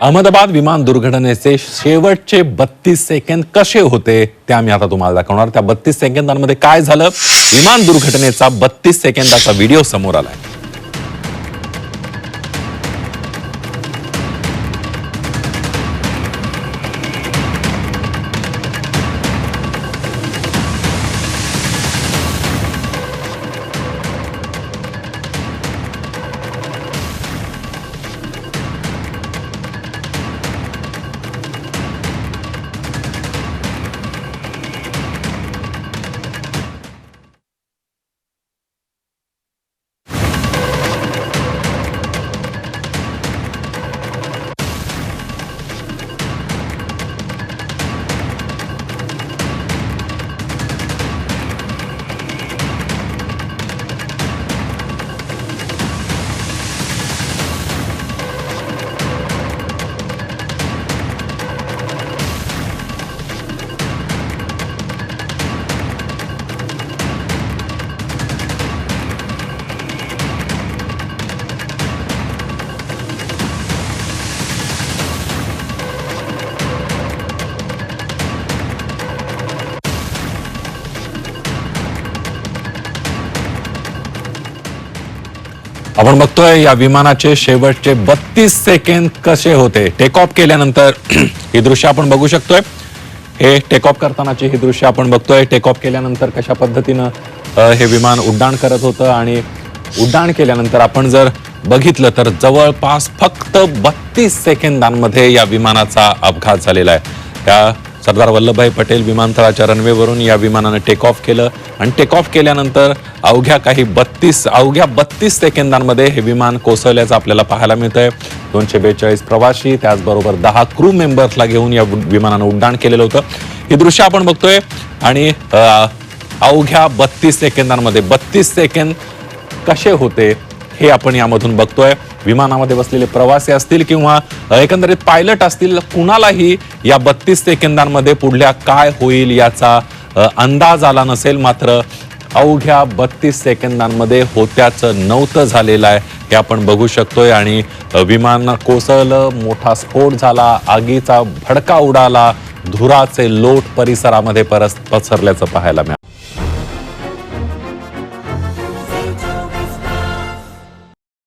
अहमदाबाद विमान दुर्घटनेचे शेवटचे बत्तीस सेकंद कसे होते ते आम्ही आता तुम्हाला दाखवणार. त्या बत्तीस सेकंदांमध्ये काय झालं? विमान दुर्घटनेचा बत्तीस सेकंदाचा व्हिडिओ समोर आलाय. आपण बघतोय या विमानाचे शेवटचे बत्तीस सेकंद कसे होते? टेक ऑफ केल्यानंतर ही दृश्य आपण बघू शकतोय. हे टेक ऑफ करतानाची ही दृश्य आपण बघतोय. टेक ऑफ केल्यानंतर कशा पद्धतीनं हे विमान उड्डाण करत होतं आणि उड्डाण केल्यानंतर आपण जर बघितलं तर जवळपास फक्त बत्तीस सेकंदांमध्ये या विमानाचा अपघात झालेला आहे. त्या सरदार वल्लभभाई पटेल विमानतळाच्या रनवेवरून या विमानानं टेक ऑफ केलं. आणि टेक ऑफ केल्यानंतर अवघ्या काही बत्तीस अवघ्या बत्तीस सेकंदांमध्ये हे विमान कोसळल्याचं आपल्याला पाहायला मिळतंय. दोनशे बेचाळीस प्रवासी त्याचबरोबर दहा क्रू मेंबर्सला घेऊन या विमानानं उड्डाण केलेलं होतं. ही दृश्य आपण बघतोय. आणि अवघ्या बत्तीस सेकंदांमध्ये बत्तीस सेकंद कसे होते? हे आपण यामधून बघतोय. विमानामध्ये बसलेले प्रवासी असतील किंवा एकंदरीत पायलट असतील कुणालाही या बत्तीस सेकंदांमध्ये पुढल्या काय होईल याचा अंदाज आला नसेल. मात्र अवघ्या बत्तीस सेकंदांमध्ये होत्याचं नव्हतं झालेलं आहे हे आपण बघू शकतोय. आणि विमान कोसळलं मोठा स्फोट झाला आगीचा भडका उडाला धुराचे लोट परिसरामध्ये परस पसरल्याचं पाहायला मिळालं.